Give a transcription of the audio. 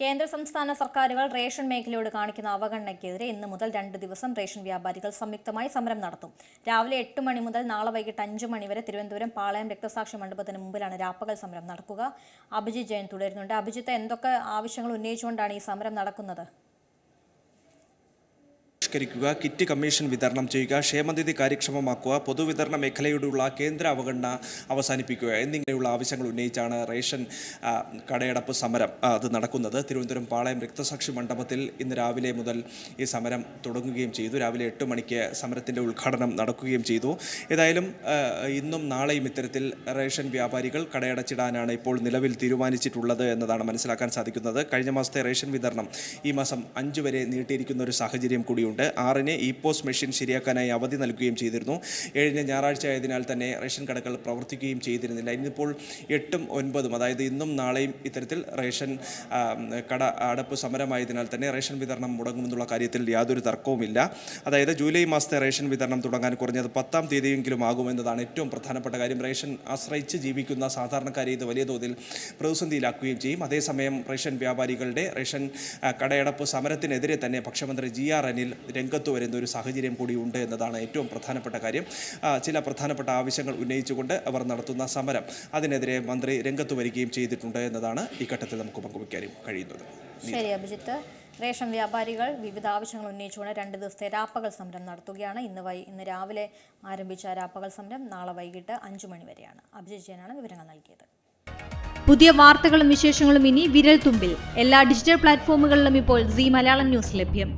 കേന്ദ്ര സംസ്ഥാന സർക്കാരുകൾ റേഷൻ മേഖലയോട് കാണിക്കുന്ന അവഗണനയ്ക്കെതിരെ ഇന്ന് മുതൽ രണ്ട് ദിവസം റേഷൻ വ്യാപാരികൾ സംയുക്തമായി സമരം നടത്തും. രാവിലെ എട്ട് മണി മുതൽ നാളെ വൈകിട്ട് അഞ്ച് മണി വരെ തിരുവനന്തപുരം പാളയം രക്തസാക്ഷി മണ്ഡപത്തിന് മുമ്പിലാണ് രാപ്പകൽ സമരം നടക്കുക. അഭിജിത്ത് ജയൻ തുടരുന്നുണ്ട്. അഭിജിത്ത് എന്തൊക്കെ ആവശ്യങ്ങൾ ഉന്നയിച്ചുകൊണ്ടാണ് ഈ സമരം നടക്കുന്നത്? പരിഷ്കരിക്കുക കിറ്റ് കമ്മീഷൻ വിതരണം ചെയ്യുക ക്ഷേമനിധി കാര്യക്ഷമമാക്കുക പൊതുവിതരണ മേഖലയോടുള്ള കേന്ദ്ര അവഗണന അവസാനിപ്പിക്കുക എന്നിങ്ങനെയുള്ള ആവശ്യങ്ങൾ ഉന്നയിച്ചാണ് റേഷൻ കടയടപ്പ് സമരം അത് നടക്കുന്നത്. തിരുവനന്തപുരം പാളയം രക്തസാക്ഷി മണ്ഡപത്തിൽ ഇന്ന് രാവിലെ മുതൽ ഈ സമരം തുടങ്ങുകയും ചെയ്തു. രാവിലെ എട്ട് മണിക്ക് സമരത്തിന്റെ ഉദ്ഘാടനം നടക്കുകയും ചെയ്തു. ഏതായാലും ഇന്നും നാളെയും ഇത്തരത്തിൽ റേഷൻ വ്യാപാരികൾ കടയടച്ചിടാനാണ് ഇപ്പോൾ നിലവിൽ തീരുമാനിച്ചിട്ടുള്ളത് എന്നതാണ് മനസ്സിലാക്കാൻ സാധിക്കുന്നത്. കഴിഞ്ഞ മാസത്തെ റേഷൻ വിതരണം ഈ മാസം അഞ്ച് വരെ നീട്ടിയിരിക്കുന്ന ഒരു സാഹചര്യം കൂടിയുണ്ട്. ആറിന് ഇ പോസ്റ്റ് മെഷീൻ ശരിയാക്കാനായി അവധി നൽകുകയും ചെയ്തിരുന്നു. ഏഴിന് ഞായറാഴ്ച ആയതിനാൽ തന്നെ റേഷൻ കടകൾ പ്രവർത്തിക്കുകയും ചെയ്തിരുന്നില്ല. ഇന്നിപ്പോൾ എട്ടും ഒൻപതും അതായത് ഇന്നും നാളെയും ഇത്തരത്തിൽ റേഷൻ കട അടപ്പ് സമരമായതിനാൽ തന്നെ റേഷൻ വിതരണം മുടങ്ങുമെന്നുള്ള കാര്യത്തിൽ യാതൊരു തർക്കവുമില്ല. അതായത് ജൂലൈ മാസത്തെ റേഷൻ വിതരണം തുടങ്ങാൻ കുറഞ്ഞത് പത്താം തീയതിയെങ്കിലും ആകുമെന്നതാണ് ഏറ്റവും പ്രധാനപ്പെട്ട കാര്യം. റേഷൻ ആശ്രയിച്ച് ജീവിക്കുന്ന സാധാരണക്കാരെ ഇത് വലിയ തോതിൽ പ്രതിസന്ധിയിലാക്കുകയും ചെയ്യും. അതേസമയം റേഷൻ വ്യാപാരികളുടെ റേഷൻ കടയടപ്പ് സമരത്തിനെതിരെ തന്നെ ഭക്ഷ്യമന്ത്രി ജി ആർ അനിൽ രംഗത്ത് വരുന്ന ഒരു സാഹചര്യം കൂടി ഉണ്ട് എന്നതാണ് ഏറ്റവും പ്രധാനപ്പെട്ട കാര്യം. ചില പ്രധാനപ്പെട്ട ആവശ്യങ്ങൾ ഉന്നയിച്ചുകൊണ്ട് അവർ നടത്തുന്ന സമരം അതിനെതിരെ മന്ത്രി രംഗത്ത് വരികയും ചെയ്തിട്ടുണ്ട് എന്നതാണ് ഈ ഘട്ടത്തിൽ നമുക്ക് പങ്കുവയ്ക്കാനും കഴിയുന്നത്. ശരി അഭിജിത്ത്. റേഷൻ വ്യാപാരികൾ വിവിധ ആവശ്യങ്ങൾ ഉന്നയിച്ചുകൊണ്ട് രണ്ട് ദിവസത്തെ രാപ്പകൽ സമരം നടത്തുകയാണ്. ഇന്ന് വൈ ഇന്ന് രാവിലെ ആരംഭിച്ച രാപ്പകൽ സമരം നാളെ വൈകിട്ട് അഞ്ചു മണി വരെയാണ്. അഭിജിത് ജയനാണ് വിവരങ്ങൾ നൽകിയത്. പുതിയ വാർത്തകളും വിശേഷങ്ങളും ഇനി വിരൽ തുമ്പിൽ എല്ലാ ഡിജിറ്റൽ പ്ലാറ്റ്ഫോമുകളിലും ഇപ്പോൾ സി മലയാളം ന്യൂസ് ലഭ്യം.